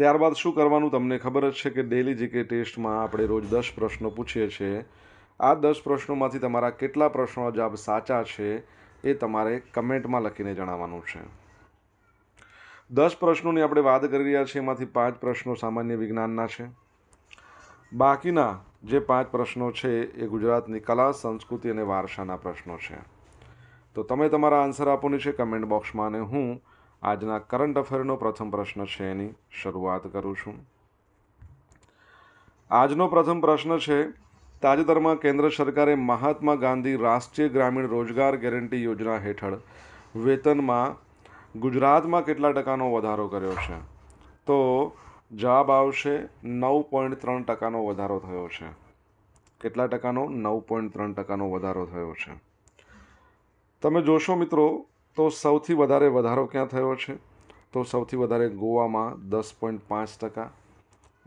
ત્યારબાદ શું કરવાનું તમને ખબર જ છે કે ડેલી જીકે ટેસ્ટમાં આપણે રોજ દસ પ્રશ્નો પૂછીએ છીએ, આ દસ પ્રશ્નોમાંથી તમારા કેટલા પ્રશ્નો જવાબ સાચા છે એ તમારે કમેન્ટમાં લખીને જણાવવાનું છે. દસ પ્રશ્નોની આપણે વાત કરી રહ્યા છીએ, એમાંથી પાંચ પ્રશ્નો સામાન્ય વિજ્ઞાનના છે. બાકીના જે પાંચ પ્રશ્નો છે એ ગુજરાતની કલા, સંસ્કૃતિ અને વારસાના પ્રશ્નો છે. તો તમે તમારા આન્સર આપોની છે કમેન્ટ બોક્સમાં અને હું આજના કરંટ અફેરનો પ્રથમ પ્રશ્ન છે એની શરૂઆત કરું છું. આજનો પ્રથમ પ્રશ્ન છે, તાજેતરમાં કેન્દ્ર સરકારે મહાત્મા ગાંધી રાષ્ટ્રીય ગ્રામીણ રોજગાર ગેરંટી યોજના હેઠળ વેતનમાં ગુજરાતમાં કેટલા ટકાનો વધારો કર્યો છે? તો જવાબ આવશે નવ પોઈન્ટ ત્રણ ટકાનો વધારો થયો છે. કેટલા ટકાનો? નવ પોઈન્ટ ત્રણ ટકાનો વધારો થયો છે. તમે જોશો મિત્રો તો સૌથી વધારે વધારો ક્યાં થયો છે? તો સૌથી વધારે ગોવામાં દસ પોઈન્ટ પાંચ ટકા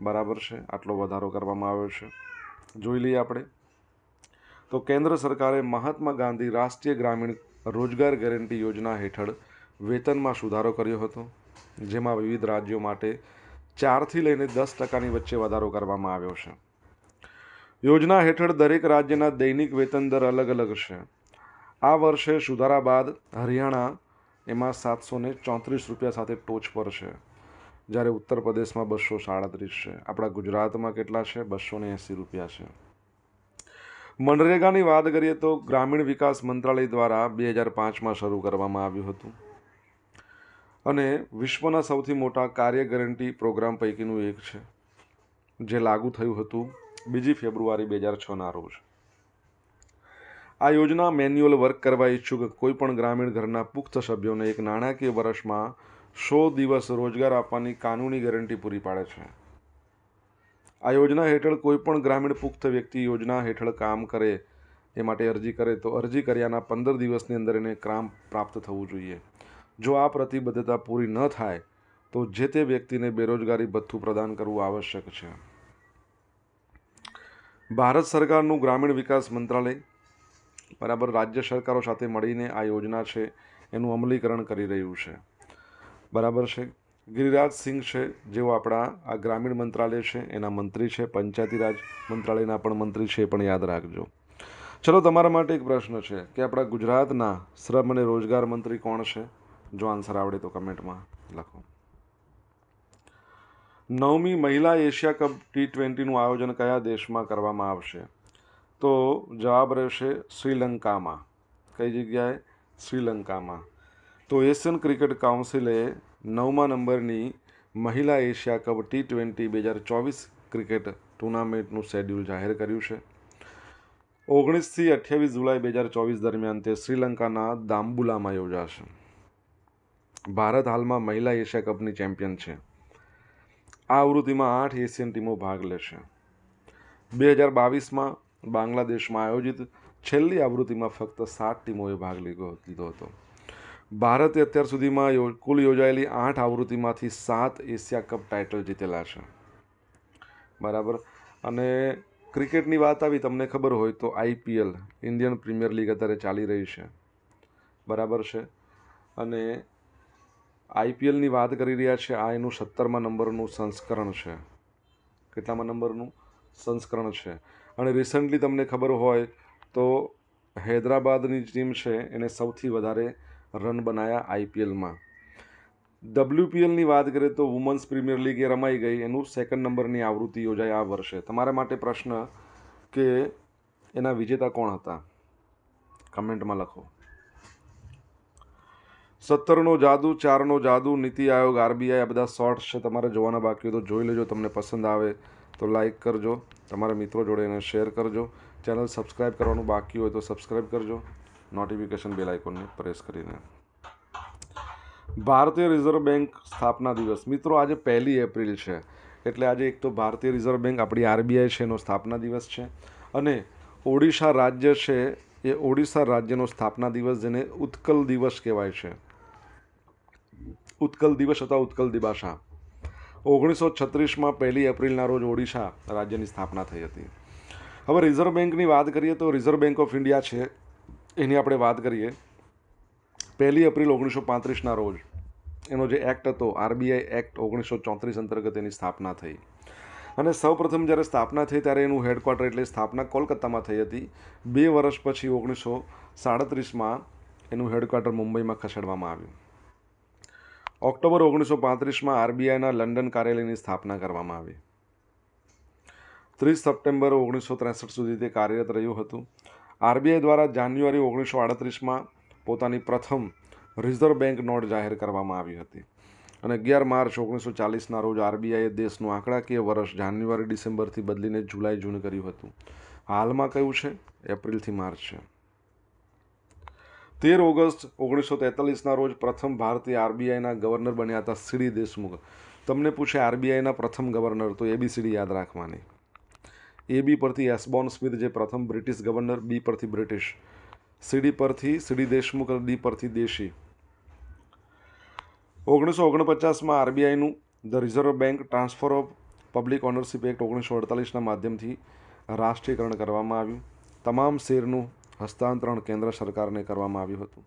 બરાબર છે, આટલો વધારો કરવામાં આવ્યો છે. જોઈ લઈએ આપણે. તો કેન્દ્ર સરકારે મહાત્મા ગાંધી રાષ્ટ્રીય ગ્રામીણ રોજગાર ગેરંટી યોજના હેઠળ વેતનમાં સુધારો કર્યો હતો, જેમાં વિવિધ રાજ્યો માટે ચારથી લઈને દસ ટકાની વચ્ચે વધારો કરવામાં આવ્યો છે. યોજના હેઠળ દરેક રાજ્યના દૈનિક વેતન દર અલગ અલગ છે. આ વર્ષે સુધારા બાદ હરિયાણા એમાં સાતસો ને ચોત્રીસ રૂપિયા સાથે ટોચ પર છે. જ્યારે ઉત્તર પ્રદેશમાં બસો સાડત્રીસ છે. આપણા ગુજરાતમાં કેટલા છે? બસો ને એંસી રૂપિયા છે. મનરેગાની વાત કરીએ તો ગ્રામીણ વિકાસ મંત્રાલય દ્વારા બે હજાર પાંચમાં શરૂ કરવામાં આવ્યું હતું. અને વિશ્વના સૌથી મોટા કાર્ય ગેરંટી પ્રોગ્રામ પૈકીનું એક છે, જે લાગુ થયું હતું બીજી ફેબ્રુઆરી બે હજાર છના રોજ. આ યોજના મેન્યુઅલ વર્ક કરવા ઈચ્છુક કોઈપણ ગ્રામીણ ઘરના પુખ્ત સભ્યોને એક નાણાકીય વર્ષમાં સો દિવસ રોજગાર આપવાની કાનૂની ગેરંટી પૂરી પાડે છે. આ યોજના હેઠળ કોઈપણ ગ્રામીણ પુખ્ત વ્યક્તિ યોજના હેઠળ કામ કરે એ માટે અરજી કરે તો અરજી કર્યાના પંદર દિવસની અંદર એને કામ પ્રાપ્ત થવું જોઈએ. જો આ પ્રતિબદ્ધતા પૂરી ન થાય, તો જે તે વ્યક્તિને બેરોજગારી ભથ્થું પ્રદાન કરવું આવશ્યક છે. ભારત સરકારનું ગ્રામીણ વિકાસ મંત્રાલય બરાબર, રાજ્ય સરકારો સાથે મળીને આ યોજના છે, એનું અમલીકરણ કરી રહ્યું છે. બરાબર છે? ગિરિરાજ સિંહ છે, જેઓ આપણા આ ગ્રામીણ મંત્રાલય છે, એના મંત્રી છે, પંચાયતી રાજ મંત્રાલયના પણ મંત્રી છે, એ પણ યાદ રાખજો. ચલો, તમારા માટે એક પ્રશ્ન છે કે આપણા ગુજરાતના શ્રમ અને રોજગાર મંત્રી કોણ છે? જો આન્સર આવડે તો કમેન્ટમાં લખો. નવમી મહિલા એશિયા કપ ટી ટ્વેન્ટીનું આયોજન કયા દેશમાં કરવામાં આવશે? તો જવાબ રહેશે શ્રીલંકામાં. કઈ જગ્યાએ? શ્રીલંકામાં. તો એશિયન ક્રિકેટ કાઉન્સિલે નવમા નંબરની મહિલા એશિયા કપ ટી ટ્વેન્ટી બે હજાર ચોવીસ ક્રિકેટ ટુર્નામેન્ટનું શેડ્યુલ જાહેર કર્યું છે. ઓગણીસથી અઠ્યાવીસ જુલાઈ બે હજાર ચોવીસ દરમિયાન તે શ્રીલંકાના દામ્બુલામાં યોજાશે. ભારત હાલમાં મહિલા એશિયા કપની ચેમ્પિયન છે. આ આવૃત્તિમાં આઠ એશિયન ટીમો ભાગ લેશે. બે હજાર બાવીસમાં બાંગ્લાદેશમાં આયોજિત છેલ્લી આવૃત્તિમાં ફક્ત સાત ટીમોએ ભાગ લીધો હતો. ભારતે અત્યાર સુધીમાં કુલ યોજાયેલી આઠ આવૃત્તિમાંથી સાત એશિયા કપ ટાઇટલ જીતેલા છે. બરાબર? અને ક્રિકેટની વાત આવી, તમને ખબર હોય તો આઈપીએલ ઇન્ડિયન પ્રીમિયર લીગ અત્યારે ચાલી રહી છે. બરાબર છે? અને આઈપીએલની વાત કરી રહ્યા છે, આ એનું સત્તરમા નંબરનું સંસ્કરણ છે. કેટલામાં નંબરનું? સંસ્કરણ છે. અને રિસન્ટલી તમને ખબર હોય તો હૈદરાબાદની ટીમ છે, એને સૌથી વધારે રન બનાવ્યા આઈપીએલમાં ડબ્લ્યુપીએલની વાત કરીએ તો વુમન્સ પ્રીમિયર લીગ એ રમાઈ ગઈ, એનું સેકન્ડ નંબરની આવૃત્તિ યોજાઈ આ વર્ષે. તમારા માટે પ્રશ્ન કે એના વિજેતા કોણ હતા? કમેન્ટમાં લખો. સત્તરનો જાદુ, ચારનો જાદુ, નીતિ આયોગ આરબીઆઈ આ બધા શોર્ટ્સ છે તમારે જોવાના બાકી તો જોઈ લેજો, તમને પસંદ આવે તો લાઈક કરજો, તમારા મિત્રો જોડે એને શેર કરજો. ચેનલ સબસ્ક્રાઈબ કરવાનું બાકી હોય તો સબસ્ક્રાઈબ કરજો. નોટિફિકેશન બેલ આઇકોનને પ્રેસ કરીને. ભારતીય રિઝર્વ બેંક સ્થાપના દિવસ. મિત્રો, આજે પહેલી એપ્રિલ છે. એટલે આજે એક તો ભારતીય રિઝર્વ બેંક આપણી આરબીઆઈ છે, એનો સ્થાપના દિવસ છે. અને ઓડિશા રાજ્ય છે, એ ઓડિશા રાજ્યનો સ્થાપના દિવસ જેને ઉત્કલ દિવસ કહેવાય છે. ઉત્કલ દિવસ અથવા ઉત્કલ દિબાષા ઓગણીસો છત્રીસમાં પહેલી એપ્રિલના રોજ ઓડિશા રાજ્યની સ્થાપના થઈ હતી. હવે રિઝર્વ બેંકની વાત કરીએ તો રિઝર્વ બેંક ઓફ ઇન્ડિયા છે. એની આપણે વાત કરીએ. પહેલી એપ્રિલ ઓગણીસો પાંત્રીસના રોજ એનો જે એક્ટ હતો, આરબીઆઈ એક્ટ ઓગણીસો ચોત્રીસ અંતર્ગત એની સ્થાપના થઈ. અને સૌપ્રથમ જ્યારે સ્થાપના થઈ ત્યારે એનું હેડક્વાર્ટર એટલે સ્થાપના કોલકાતામાં થઈ હતી. બે વર્ષ પછી ઓગણીસો સાડત્રીસમાં એનું હેડક્વાર્ટર મુંબઈમાં ખસેડવામાં આવ્યું. ઓક્ટોબર ઓગણીસો પાંત્રીસમાં આરબીઆઈના લંડન કાર્યાલયની સ્થાપના કરવામાં આવી. ત્રીસ સપ્ટેમ્બર ઓગણીસો ત્રેસઠ સુધી તે કાર્યરત રહ્યું હતું. આરબીઆઈ દ્વારા જાન્યુઆરી ઓગણીસો આડત્રીસમાં પોતાની પ્રથમ રિઝર્વ બેંક નોટ જાહેર કરવામાં આવી હતી અને અગિયાર માર્ચ ઓગણીસો ચાલીસના રોજ આરબીઆઈએ દેશનું આંકડાકીય વર્ષ જાન્યુઆરી ડિસેમ્બરથી બદલીને જુલાઈ જૂન કર્યું હતું. હાલમાં કયું છે? એપ્રિલથી માર્ચ છે. તેર ઓગસ્ટ ઓગણીસો તેતાલીસના રોજ પ્રથમ ભારતીય આરબીઆઈના ગવર્નર બન્યા હતા સીડી દેશમુખ. તમને પૂછે આરબીઆઈના પ્રથમ ગવર્નર, તો એબીસીડી યાદ રાખવાની. એ બી પરથી એસબોન સ્મિથ, જે પ્રથમ બ્રિટિશ ગવર્નર, બી પરથી બ્રિટિશ. સીડી પરથી સીડી દેશમુખ અને ડી પરથી દેશી. ઓગણીસો ઓગણપચાસમાં આરબીઆઈનું the reserve bank transfer of public ownership act ઓગણીસો અડતાલીસના માધ્યમથી રાષ્ટ્રીયકરણ કરવામાં આવ્યું. તમામ શેરનું હસ્તાંતરણ કેન્દ્ર સરકારને કરવામાં આવ્યું હતું.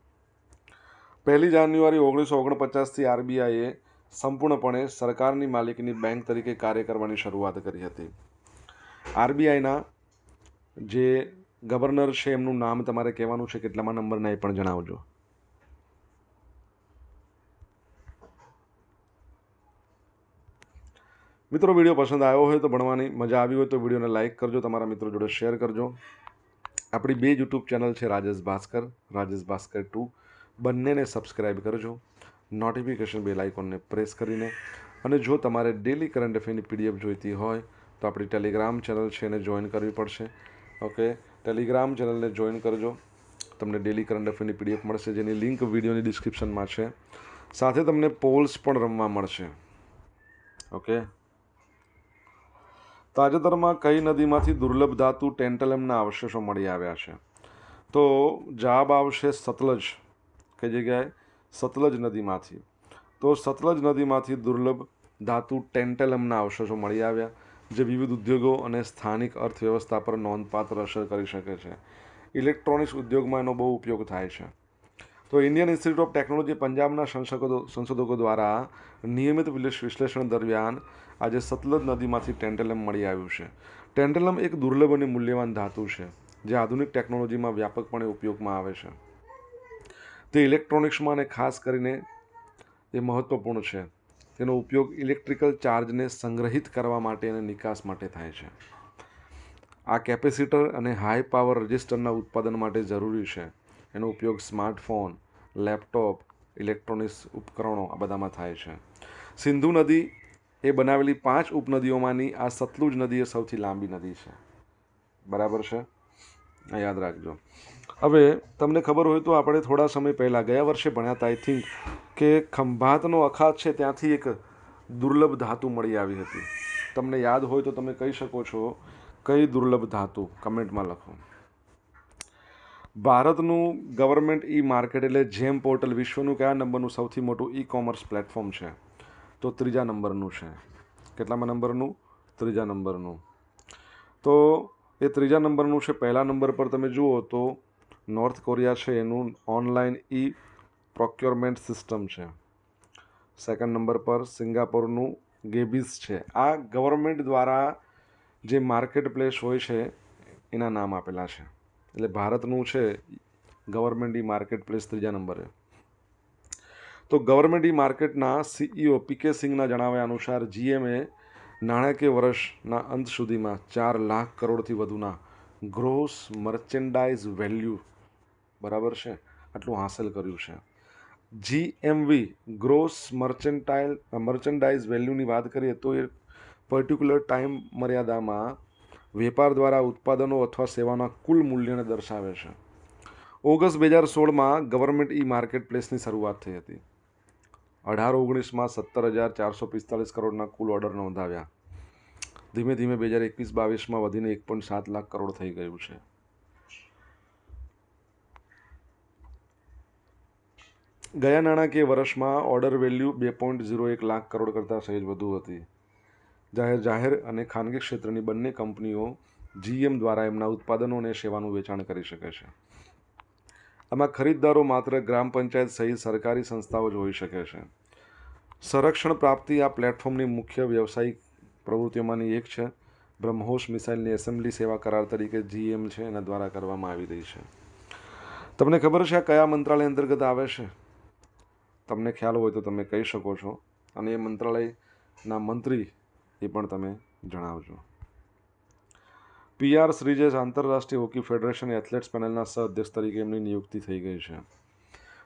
પહેલી જાન્યુઆરી ઓગણીસો ઓગણપચાસથી આરબીઆઈએ સંપૂર્ણપણે સરકારની માલિકીની બેંક તરીકે કાર્ય કરવાની શરૂઆત કરી હતી. આરબીઆઈના જે ગવર્નર છે, એમનું નામ તમારે કહેવાનું છે, કેટલામાં નંબરના એ પણ જણાવજો. મિત્રો, વીડિયો પસંદ આવ્યો હોય તો ભણવાની મજા આવી હોય તો વિડીયોને લાઇક કરજો, તમારા મિત્રો જોડે શેર કરજો. આપણી બે યુટ્યુબ ચેનલ છે રાજેશ ભાસ્કર રાજેશ ભાસ્કર ટુ. બંનેને સબસ્ક્રાઈબ કરજો. નોટિફિકેશન બેલ આઇકોનને પ્રેસ કરીને. અને જો તમારે ડેલી કરંટ અફેરની પીડીએફ જોઈતી હોય, તો આપણી ટેલિગ્રામ ચેનલ છે એને જોઈન કરવી પડશે. ઓકે ટેલિગ્રામ ચેનલને જોઈન કરજો. તમને ડેલી કરંટ અફેરની પીડીએફ મળશે, જેની લિંક વિડીયોની ડિસ્ક્રિપ્શનમાં છે. સાથે તમને પોલ્સ પણ રમવા મળશે. ઓકે તાજેતરમાં કઈ નદીમાંથી દુર્લભ ધાતુ ટેન્ટલમના અવશેષો મળી આવ્યા છે? તો જવાબ આવશે સતલજ, કઈ જગ્યાએ? સતલજ નદીમાંથી. તો સતલજ નદીમાંથી દુર્લભ ધાતુ ટેન્ટેલમના અવશેષો મળી આવ્યા, જે વિવિધ ઉદ્યોગો અને સ્થાનિક અર્થવ્યવસ્થા પર નોંધપાત્ર અસર કરી શકે છે. ઇલેક્ટ્રોનિક્સ ઉદ્યોગમાં એનો બહુ ઉપયોગ થાય છે. તો ઇન્ડિયન ઇન્સ્ટિટ્યૂટ ઓફ ટેકનોલોજી પંજાબના સંશોધકો સંશોધકો દ્વારા નિયમિત વિશ્લેષણ દરમિયાન આજે સતલજ નદીમાંથી ટેન્ટેલમ મળી આવ્યું છે. ટેન્ટેલમ એક દુર્લભ અને મૂલ્યવાન ધાતુ છે, જે આધુનિક ટેકનોલોજીમાં વ્યાપકપણે ઉપયોગમાં આવે છે. તે ઇલેક્ટ્રોનિક્સમાં અને ખાસ કરીને એ મહત્ત્વપૂર્ણ છે. તેનો ઉપયોગ ઇલેક્ટ્રિકલ ચાર્જને સંગ્રહિત કરવા માટે અને નિકાસ માટે થાય છે. આ કેપેસિટર અને હાઈ પાવર રજિસ્ટરના ઉત્પાદન માટે જરૂરી છે. એનો ઉપયોગ સ્માર્ટફોન, લેપટોપ, ઇલેક્ટ્રોનિક્સ ઉપકરણો આ બધામાં થાય છે. સિંધુ નદી એ બનાવેલી પાંચ ઉપનદીઓમાંની આ સતલુજ નદી એ સૌથી લાંબી નદી છે. બરાબર છે? આ યાદ રાખજો. હવે, તમને ખબર હોય તો આપણે થોડા સમય પહેલાં ગયા વર્ષે ભણ્યા હતા આઈ થિંક કે ખંભાતનો અખાત છે ત્યાંથી એક દુર્લભ ધાતુ મળી આવી હતી. તમને યાદ હોય તો તમે કહી શકો છો, કઈ દુર્લભ ધાતુ? કમેન્ટમાં લખો. ભારતનું ગવર્મેન્ટ ઈ માર્કેટ એટલે જેમ પોર્ટલ વિશ્વનું કયા નંબરનું સૌથી મોટું ઈ કોમર્સ પ્લેટફોર્મ છે, તો ત્રીજા નંબરનું છે. કેટલામાં નંબરનું? ત્રીજા નંબરનું. તો એ ત્રીજા નંબરનું છે. પહેલા નંબર પર તમે જુઓ તો નોર્થ કોરિયા છે, એનું ઓનલાઈન ઈ પ્રોક્યોરમેન્ટ સિસ્ટમ છે. સેકન્ડ નંબર પર સિંગાપોરનું ગેબિસ છે. આ ગવર્મેન્ટ દ્વારા જે માર્કેટ પ્લેસ હોય છે, એના નામ આપેલા છે. એટલે ભારતનું છે ગવર્મેન્ટ ઈ માર્કેટ પ્લેસ ત્રીજા નંબરે. તો ગવર્મેન્ટ ઈ માર્કેટના સીઈઓ પીકે સિંઘના જણાવ્યા અનુસાર જીએમએ નાણાકીય વર્ષના અંત સુધીમાં ચાર લાખ કરોડથી વધુના ગ્રોસ મર્ચેન્ડાઇઝ વેલ્યુ બરાબર છે? આટલું હાંસલ કર્યું છે. જીએમવી ગ્રોસ મર્ચન્ટાઇલ મર્ચન્ડાઇઝ વેલ્યુની વાત કરીએ તો એ પર્ટિક્યુલર ટાઈમ મર્યાદામાં વેપાર દ્વારા ઉત્પાદનો અથવા સેવાના કુલ મૂલ્યને દર્શાવે છે. ઓગસ્ટ બે હજાર સોળમાં ગવર્મેન્ટ ઈ માર્કેટ પ્લેસની શરૂઆત થઈ હતી. અઢાર ઓગણીસમાં સત્તર હજાર ચારસો પિસ્તાલીસ કરોડના કુલ ઓર્ડર નોંધાવ્યા. ધીમે ધીમે બે હજાર એકવીસ બાવીસમાં વધીને એક પોઈન્ટ સાત લાખ કરોડ થઈ ગયું છે. ગયા નાણાકીય વર્ષમાં ઓર્ડર વેલ્યુ બે પોઈન્ટ ઝીરો એક લાખ કરોડ કરતાં સહેજ વધુ હતી. જાહેર જાહેર અને ખાનગી ક્ષેત્રની બંને કંપનીઓ જીએમ દ્વારા એમના ઉત્પાદનો અને સેવાનું વેચાણ કરી શકે છે. આમાં ખરીદદારો માત્ર ગ્રામ પંચાયત સહિત સરકારી સંસ્થાઓ જ હોઈ શકે છે. સંરક્ષણ પ્રાપ્તિ આ પ્લેટફોર્મની મુખ્ય વ્યવસાયિક પ્રવૃત્તિઓમાંની એક છે. બ્રહ્મોસ મિસાઇલની એસેમ્બલી સેવા કરાર તરીકે જીએમ છે, એના દ્વારા કરવામાં આવી રહી છે. તમને ખબર છે આ કયા મંત્રાલય અંતર્ગત આવે છે? તમને ખ્યાલ હોય તો તમે કહી શકો છો. અને એ મંત્રાલયના મંત્રી એ પણ તમે જણાવજો. પીઆર શ્રીજેશ આંતરરાષ્ટ્રીય હોકી ફેડરેશન એથ્લેટ્સ પેનલના સહઅધ્યક્ષ તરીકે એમની નિયુક્તિ થઈ ગઈ છે.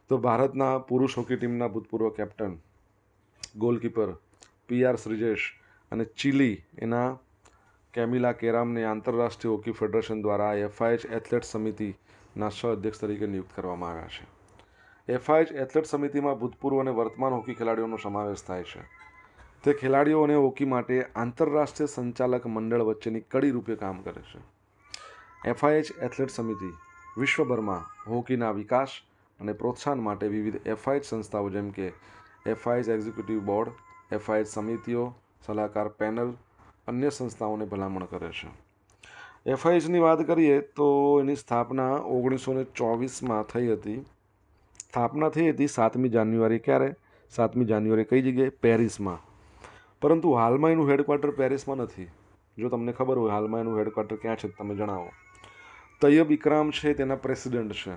તો ભારતના પુરુષ હોકી ટીમના ભૂતપૂર્વ કેપ્ટન, ગોલકીપર પીઆર શ્રીજેશ અને ચીલી એના કેમિલા કેરામને આંતરરાષ્ટ્રીય હોકી ફેડરેશન દ્વારા એફઆઈએચ એથ્લેટ સમિતિના સહઅધ્યક્ષ તરીકે નિયુક્ત કરવામાં આવ્યા છે. એફઆઈએચ એથ્લેટ સમિતિમાં ભૂતપૂર્વ અને વર્તમાન હોકી ખેલાડીઓનો સમાવેશ થાય છે. તે ખેલાડીઓ અને હોકી માટે આંતરરાષ્ટ્રીય સંચાલક મંડળ વચ્ચેની કડી રૂપે કામ કરે છે. એફઆઈએચ એથ્લેટ સમિતિ, વિશ્વભરમાં હોકીના વિકાસ અને પ્રોત્સાહન માટે વિવિધ એફઆઈએચ સંસ્થાઓ જેમ કે એફઆઈએચ એક્ઝિક્યુટિવ બોર્ડ, એફઆઈએચ સમિતિઓ, સલાહકાર પેનલ, અન્ય સંસ્થાઓને ભલામણ કરે છે. એફઆઈએચની વાત કરીએ તો એની સ્થાપના ઓગણીસો ને ચોવીસમાં થઈ હતી. સ્થાપના થઈ હતી સાતમી જાન્યુઆરી ક્યારે? સાતમી જાન્યુઆરી કઈ જગ્યાએ? પેરિસમાં. પરંતુ હાલમાં એનું હેડક્વાર્ટર પેરિસમાં નથી. જો તમને ખબર હોય, હાલમાં એનું હેડક્વાર્ટર ક્યાં છે તમે જણાવો. તૈયબ ઇકરામ છે, તેના પ્રેસિડેન્ટ છે.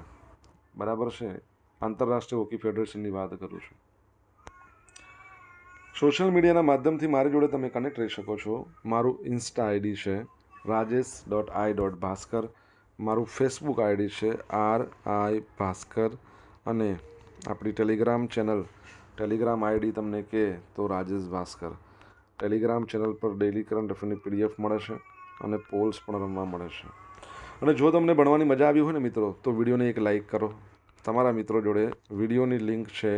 બરાબર છે? આંતરરાષ્ટ્રીય હોકી ફેડરેશનની વાત કરું છું. સોશિયલ મીડિયાના માધ્યમથી મારી જોડે તમે કનેક્ટ રહી શકો છો. મારું ઇન્સ્ટા આઈડી છે Rajesh dot I dot Bhaskar મારું ફેસબુક આઈડી છે આર આઈ ભાસ્કર અને આપણી ટેલિગ્રામ ચેનલ ટેલિગ્રામ આઈડી તમને કહે તો રાજેશ ભાસ્કર ટેલિગ્રામ ચેનલ પર ડેલી કરંટ અફેરની પીડીએફ મળે છે અને પોલ્સ પણ રમવા મળે છે. અને જો તમને ભણવાની મજા આવી હોય ને મિત્રો, તો વિડીયોને એક લાઇક કરો. તમારા મિત્રો જોડે વિડીયોની લિંક છે,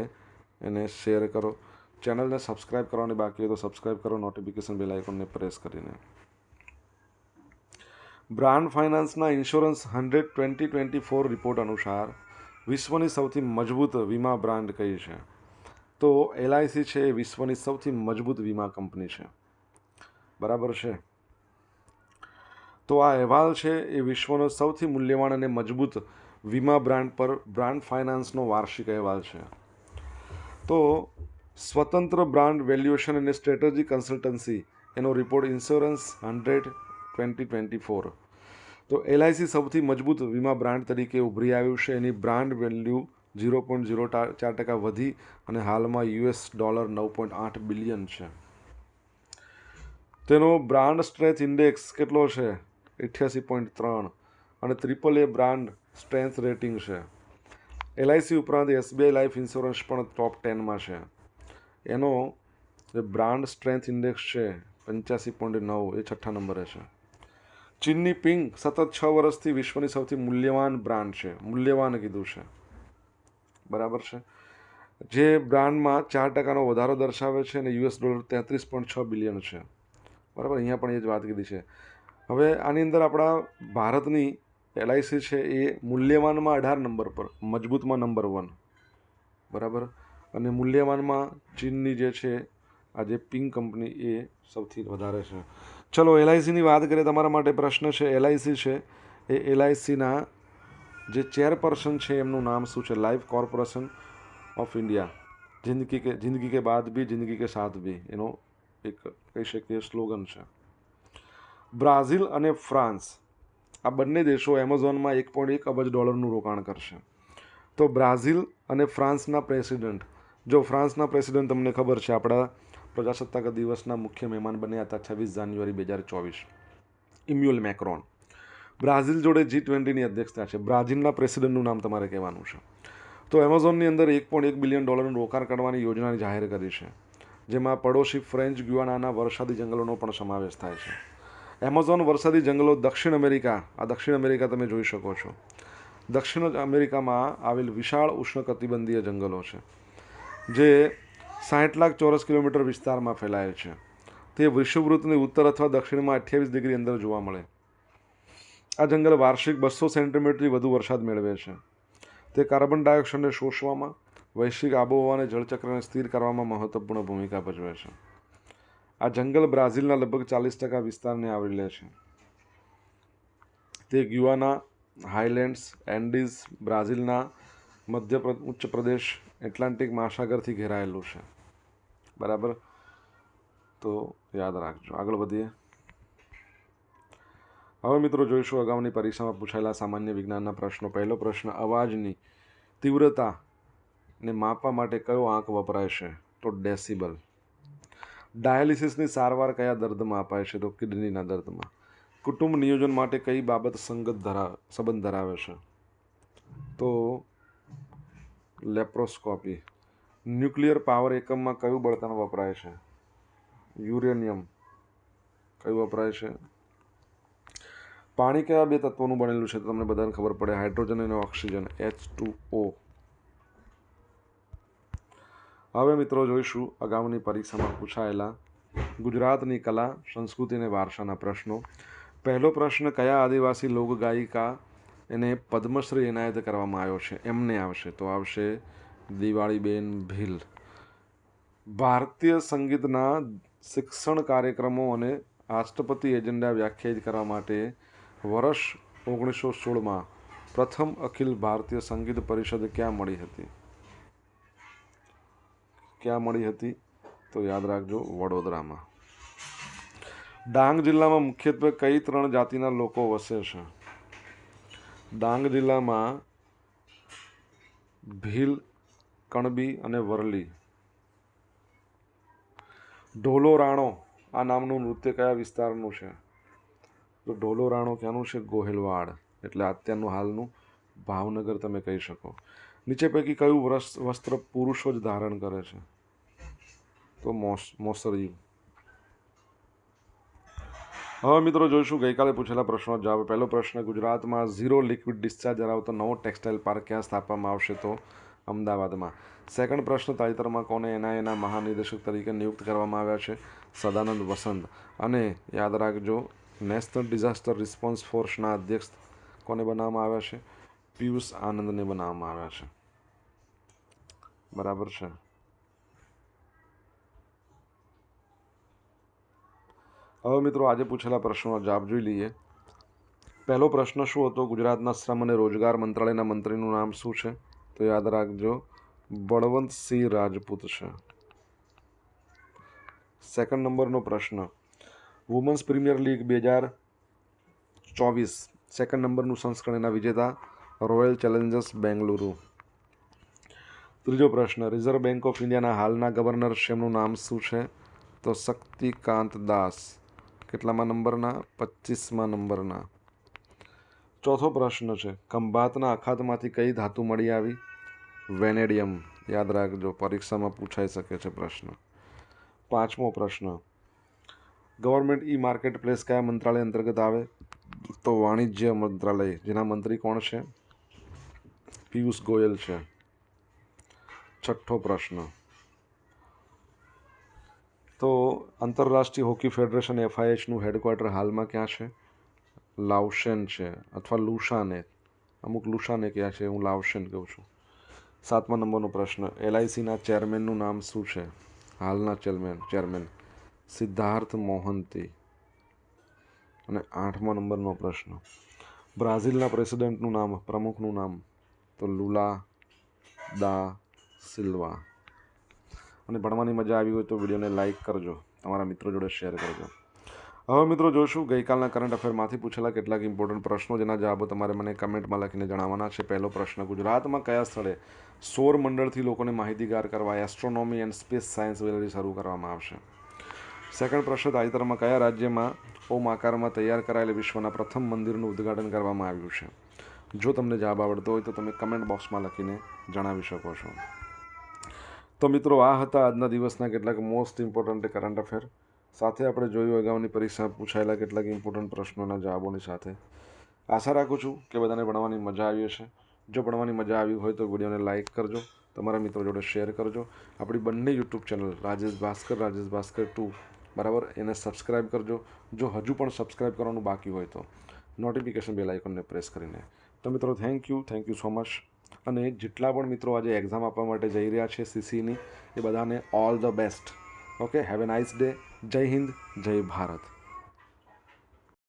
એને શેર કરો. ચેનલને સબસ્ક્રાઈબ કરવાની બાકી હોય તો સબસ્ક્રાઈબ કરો નોટિફિકેશન બેલ આઇકોનને પ્રેસ કરીને. Brand ફાઇનાન્સના insurance hundred twenty twenty four report અનુસાર વિશ્વની સૌથી મજબૂત વીમા બ્રાન્ડ કઈ છે? તો એલઆઈસી છે એ વિશ્વની સૌથી મજબૂત વીમા કંપની છે. બરાબર છે? તો આ અહેવાલ છે એ વિશ્વનો સૌથી મૂલ્યવાન અને મજબૂત વીમા બ્રાન્ડ પર, બ્રાન્ડ ફાઇનાન્સનો વાર્ષિક અહેવાલ છે. તો સ્વતંત્ર બ્રાન્ડ વેલ્યુએશન અને સ્ટ્રેટેજી કન્સલ્ટન્સી, એનો report insurance hundred twenty twenty four. તો એલઆઈસી સૌથી મજબૂત વીમા બ્રાન્ડ તરીકે ઉભરી આવ્યું છે. એની brand value zero point zero ચાર ટકા વધી અને હાલમાં યુએસ ડોલર નવ પોઈન્ટ આઠ બિલિયન છે. તેનો બ્રાન્ડ સ્ટ્રેચ ઇન્ડેક્સ કેટલો છે? અઠ્યાસી પોઈન્ટ ત્રણ અને triple A brand strength rating છે. એલઆઈસી ઉપરાંત એસબીઆઈ લાઈફ ઇન્સ્યોરન્સ પણ ટોપ ટેનમાં છે. એનો જે બ્રાન્ડ સ્ટ્રેન્થ ઇન્ડેક્સ છે, પંચ્યાસી પોઈન્ટ નવ, એ છઠ્ઠા નંબરે છે. ચીનની પિંગ સતત છ વર્ષથી વિશ્વની સૌથી મૂલ્યવાન બ્રાન્ડ છે. મૂલ્યવાન કીધું છે. બરાબર છે? જે બ્રાન્ડમાં ચાર ટકાનો વધારો દર્શાવે છે અને યુએસ ડોલર તેત્રીસ પોઈન્ટ છ બિલિયન છે. બરાબર? અહીંયા પણ એ જ વાત કીધી છે. હવે આની અંદર આપણા ભારતની એલઆઈસી છે એ મૂલ્યવાનમાં અઢાર નંબર પર, મજબૂતમાં નંબર વન. બરાબર? અને મૂલ્યવાનમાં ચીનની જે છે, આ જે પિંક કંપની એ સૌથી વધારે છે. ચલો એલઆઈસીની વાત કરીએ. તમારા માટે પ્રશ્ન છે એલઆઈસી છે એ એલઆઈસીના જે ચેરપર્સન છે, એમનું નામ શું છે? લાઈફ કોર્પોરેશન ઓફ ઇન્ડિયા જિંદગી કે જિંદગી કે બાદ બી જિંદગી કે સાથ બી એનો એક કહી શકીએ સ્લોગન છે. બ્રાઝિલ અને ફ્રાન્સ. આ બંને દેશો એમેઝોનમાં એક પોઈન્ટ એક અબજ ડોલરનું રોકાણ કરશે. તો બ્રાઝિલ અને ફ્રાન્સના પ્રેસિડેન્ટ. જો ફ્રાન્સના પ્રેસિડેન્ટ, તમને ખબર છે, આપણા પ્રજાસત્તાક દિવસના મુખ્ય મહેમાન બન્યા હતા છવ્વીસ જાન્યુઆરી બે હજાર ચોવીસ. ઇમ્યુઅલ મેક્રોન. બ્રાઝિલ જોડે જી ટ્વેન્ટીની અધ્યક્ષતા છે. બ્રાઝિલના પ્રેસિડેન્ટનું નામ તમારે કહેવાનું છે. તો એમેઝોનની અંદર એક પોઈન્ટ એક બિલિયન ડોલરનું રોકાણ કરવાની યોજનાની જાહેર કરી છે, જેમાં પડોશી ફ્રેન્ચ ગ્યુઆનાના વરસાદી જંગલોનો પણ સમાવેશ થાય છે. એમેઝોન વરસાદી જંગલો દક્ષિણ અમેરિકા, આ દક્ષિણ અમેરિકા તમે જોઈ શકો છો. દક્ષિણ અમેરિકામાં આવેલ વિશાળ ઉષ્ણકટિબંધીય જંગલો છે, જે સાઠ લાખ ચોરસ કિલોમીટર વિસ્તારમાં ફેલાયેલ છે. તે વિષુવવૃત્તની ઉત્તર અથવા દક્ષિણમાં અઠ્યાવીસ ડિગ્રી અંદર જોવા મળે. આ જંગલ વાર્ષિક બસો સેન્ટીમીટરથી વધુ વરસાદ મેળવે છે. તે કાર્બન ડાયોક્સાઇડને શોષવામાં, વૈશ્વિક આબોહવા અને જળચક્રને સ્થિર કરવામાં મહત્વપૂર્ણ ભૂમિકા ભજવે છે. આ જંગલ બ્રાઝિલના લગભગ ચાલીસ ટકા વિસ્તારને આવરી લે છે. તે ગ્યુઆના, હાઇલેન્ડ્સ, એન્ડીઝ, બ્રાઝિલના મધ્ય ઉચ્ચ પ્રદેશ, એટલાન્ટિક મહાસાગરથી ઘેરાયેલું છે. બરાબર? તો યાદ રાખજો. આગળ વધીએ. હવે મિત્રો જોઈશું અગાઉની પરીક્ષામાં પૂછાયેલા સામાન્ય વિજ્ઞાનના પ્રશ્નો. પહેલો પ્રશ્ન, અવાજની તીવ્રતાને માપવા માટે કયો આંક વપરાય છે? તો ડેસિબલ. ડાયાલિસિસની સારવાર કયા દર્દમાં અપાય છે? તો કિડનીના દર્દમાં. કુટુંબ નિયોજન માટે કઈ બાબત સંગત ધરા, સંબંધ ધરાવે છે? તો લેપ્રોસ્કોપી. ન્યુક્લિયર પાવર એકમમાં કયું બળતણ વપરાય છે? યુરેનિયમ કયું વપરાય છે? પાણી કયા બે તત્વોનું બનેલું છે તમને બધાને ખબર પડે હાઇડ્રોજન અને ઓક્સિજન એચ ટુ ઓ હવે મિત્રો જોઈશું અગાઉની પરીક્ષામાં પૂછાયેલા ગુજરાતની કલા, સંસ્કૃતિ અને વારસાના પ્રશ્નો. પહેલો પ્રશ્ન, કયા આદિવાસી લોકગાયિકા એને પદ્મશ્રી એનાયત કરવામાં આવ્યો છે? એમને આવશે. તો આવશે દિવાળીબેન ભીલ. ભારતીય સંગીતના શિક્ષણ કાર્યક્રમો અને રાષ્ટ્રપતિ એજન્ડા વ્યાખ્યાયિત કરવા માટે વર્ષ ઓગણીસો સોળમાં પ્રથમ અખિલ ભારતીય સંગીત પરિષદ ક્યાં મળી હતી? ક્યાં મળી હતી? તો યાદ રાખજો વડોદરામાં. ડાંગ જિલ્લામાં મુખ્યત્વે કઈ ત્રણ જાતિના લોકો વસે છે? ડાંગ જિલ્લામાં ભીલ, કણબી અને વરલી. ઢોલો રાણો આ નામનું નૃત્ય કયા વિસ્તારનું છે? તો ઢોલો રાણો ક્યાંનું છે? ગોહિલવાડ. એટલે અત્યારનું હાલનું ભાવનગર તમે કહી શકો. નીચે પૈકી કયું વસ્ત્ર પુરુષો જ ધારણ કરે છે? તો મોસ, મોસરી. હવે મિત્રો જોઈશું, ગઈકાલે પૂછેલા પ્રશ્નો જવાબ. પહેલો પ્રશ્ન, ગુજરાતમાં ઝીરો લિક્વિડ ડિસ્ચાર્જ ધરાવતો નવો ટેક્સટાઇલ પાર્ક ક્યાં સ્થાપવામાં આવશે તો? અમદાવાદમાં. સેકન્ડ પ્રશ્ન, તાજેતરમાં કોને એના એના મહાનિદેશક તરીકે નિયુક્ત કરવામાં આવ્યા છે? સદાનંદ વસંત. અને યાદ રાખજો નેશનલ ડિઝાસ્ટર રિસ્પોન્સ ફોર્સના અધ્યક્ષ કોને બનાવવામાં આવ્યા છે? પિયુષ આનંદને બનાવવામાં આવ્યા છે. બરાબર છે. હવે મિત્રો આજે પૂછેલા પ્રશ્નોનો જવાબ જોઈ લઈએ. પહેલો પ્રશ્ન શું હતો? ગુજરાતના શ્રમ અને રોજગાર મંત્રાલયના મંત્રીનું નામ શું છે? તો યાદ રાખજો, બળવંતસિંહ રાજપૂત છે. સેકન્ડ નંબરનો પ્રશ્ન વુમન્સ પ્રીમિયર લીગ બે હજાર ચોવીસ સેકન્ડ નંબરનું સંસ્કરણ એના વિજેતા રોયલ ચેલેન્જર્સ બેંગલુરુ. ત્રીજો પ્રશ્ન, રિઝર્વ બેંક ઓફ ઇન્ડિયાના હાલના ગવર્નર શેમનું નામ શું છે? તો શક્તિકાંત દાસ. કેટલામાં નંબરના? પચીસમાં નંબરના. ચોથો પ્રશ્ન છે, ખંભાતના અખાતમાંથી કઈ ધાતુ મળી આવી? વેનેડિયમ. યાદ રાખજો, પરીક્ષામાં પૂછાઈ શકે છે પ્રશ્ન. પાંચમો પ્રશ્ન ગવર્મેન્ટ ઈ માર્કેટ પ્લેસ કયા મંત્રાલય અંતર્ગત આવે? તો વાણિજ્ય મંત્રાલય. જેના મંત્રી કોણ છે? પિયુષ ગોયલ છે. છઠ્ઠો પ્રશ્ન. તો આંતરરાષ્ટ્રીય હોકી ફેડરેશન એફઆઈએચનું હેડક્વાર્ટર હાલમાં ક્યાં છે? લાવશેન છે અથવા લુશાને અમુક લુશાને ક્યાં છે? હું લાવશેન કહું છું. સાતમા નંબરનો પ્રશ્ન. એલઆઈસીના ચેરમેનનું નામ શું છે? હાલના ચેરમેન ચેરમેન. સિદ્ધાર્થ મોહંતી. અને આઠમા નંબરનો પ્રશ્ન. બ્રાઝિલના પ્રેસિડેન્ટનું નામ, પ્રમુખનું નામ તો લુલા દા સિલ્વા. અને ભણવાની મજા આવી હોય તો વિડીયોને લાઇક કરજો, તમારા મિત્રો જોડે શેર કરજો. હવે મિત્રો જોશું, ગઈકાલના કરંટ અફેરમાંથી પૂછેલા કેટલાક ઇમ્પોર્ટન્ટ પ્રશ્નો, જેના જવાબો તમારે મને કમેન્ટમાં લખીને જણાવવાના છે. પહેલો પ્રશ્ન, ગુજરાતમાં કયા સ્થળે સૌર મંડળથી લોકોને માહિતીગાર કરવા astronomy and space science gallery શરૂ કરવામાં આવશે? સેકન્ડ પ્રશ્ન તાજેતરમાં કયા રાજ્યમાં ઓમ આકારમાં તૈયાર કરાયેલ વિશ્વના પ્રથમ મંદિરનું ઉદ્ઘાટન કરવામાં આવ્યું છે? જો તમને જવાબ આવડતો હોય તો તમે કમેન્ટ બોક્સમાં લખીને જણાવી શકો છો. તો મિત્રો, આ હતા આજના દિવસના કેટલાક મોસ્ટ ઇમ્પોર્ટન્ટ કરંટ અફેર સાથે આપણે જોયું અગાઉની પરીક્ષા પૂછાયેલા કેટલાક ઇમ્પોર્ટન્ટ પ્રશ્નોના જવાબોની સાથે. આશા રાખું છું કે બધાને ભણવાની મજા આવી હશે. જો ભણવાની મજા આવી હોય તો વિડીયોને લાઇક કરજો. તમારા મિત્રો જોડે શેર કરજો. આપણી બંને YouTube channel Rajesh Bhaskar Rajesh Bhaskar two બરાબર? એને સબસ્ક્રાઇબ કરજો. જો હજુ પણ સબસ્ક્રાઇબ કરવાનું બાકી હોય તો નોટિફિકેશન બેલ આઇકોનને પ્રેસ કરીને. તો મિત્રો thank you thank you so much અને જેટલા પણ મિત્રો આજે એક્ઝામ આપવા માટે જઈ રહ્યા છે સીસીની એ બધાને all the best okay have a nice day Jai Hind, Jai Bharat.